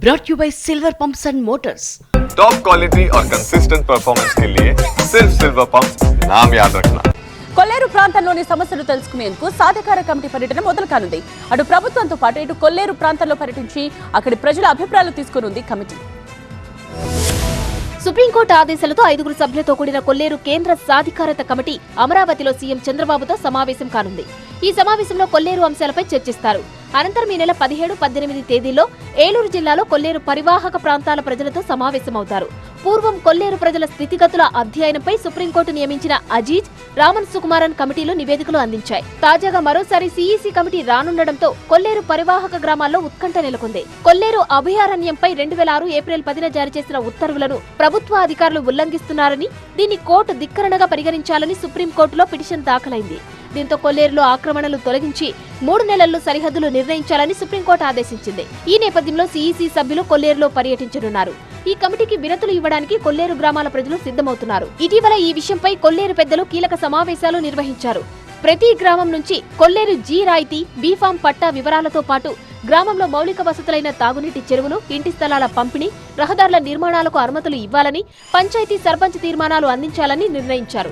brought you by Silver Pumps and Motors. Top quality और consistent performance के लिए सिर्फ सिल्वर पंप नाम याद रखना కొల్లేరు ప్రాంతంలోని సమస్యలు తెలుసుకునేందుకు సాధికార కమిటీ పర్యటన మొదలు కానుంది అటు ప్రభుత్వంతో పాటు ఇటు కొల్లేరు ప్రాంతంలో పర్యటించి అక్కడి ప్రజల అభిప్రాయాలు తీసుకునుంది కమిటీ సుప్రీంకోర్టు ఆదేశాలతో ఐదుగురు సభ్యులతో కూడిన కొల్లేరు కేంద్ర సాధికారత కమిటీ అమరావతిలో సీఎం చంద్రబాబుతో సమావేశం కానుంది ఈ సమావేశంలో కొల్లేరు అంశాలపై చర్చిస్తారు అనంతరం ఈ నెల పదిహేడు పద్దెనిమిది తేదీల్లో ఏలూరు జిల్లాలో కొల్లేరు పరివాహక ప్రాంతాల ప్రజలతో సమావేశమవుతారు. పూర్వం కొల్లేరు ప్రజల స్థితిగతుల అధ్యయనంపై సుప్రీంకోర్టు నియమించిన అజీజ్ రామన్ సుకుమారన్ కమిటీలు నివేదికలు అందించాయి. తాజాగా మరోసారి సీఈసీ కమిటీ రానుండడంతో కొల్లేరు పరివాహక గ్రామాల్లో ఉత్కంఠ నెలకొంది. కొల్లేరు అభయారణ్యంపై రెండు వేల ఆరు ఏప్రిల్ పదిన జారీ చేసిన ఉత్తర్వులను ప్రభుత్వ అధికారులు ఉల్లంఘిస్తున్నారని దీన్ని కోర్టు ధిక్కరణగా పరిగణించాలని సుప్రీంకోర్టులో పిటిషన్ దాఖలైంది. దీంతో కొల్లేరులో ఆక్రమణలు తొలగించి మూడు నెలల్లో సరిహద్దులు నిర్ణయించాలని సుప్రీంకోర్టు ఆదేశించింది. ఈ నేపథ్యంలో సీఈసీ సభ్యులు కొల్లేరులో పర్యటించనున్నారు. ఈ కమిటీకి వినతులు ఇవ్వడానికి కొల్లేరు గ్రామాల ప్రజలు సిద్ధమవుతున్నారు. ఇటీవల ఈ విషయంపై కొల్లేరు పెద్దలు కీలక సమావేశాలు నిర్వహించారు. ప్రతి గ్రామం నుంచి కొల్లేరు జీ రాయితీ బీఫామ్ పట్టా వివరాలతో పాటు గ్రామంలో మౌలిక వసతులైన తాగునీటి చెరువులు ఇంటి స్థలాల పంపిణీ రహదారుల నిర్మాణాలకు అనుమతులు ఇవ్వాలని పంచాయతీ సర్పంచ్ తీర్మానాలు అందించాలని నిర్ణయించారు.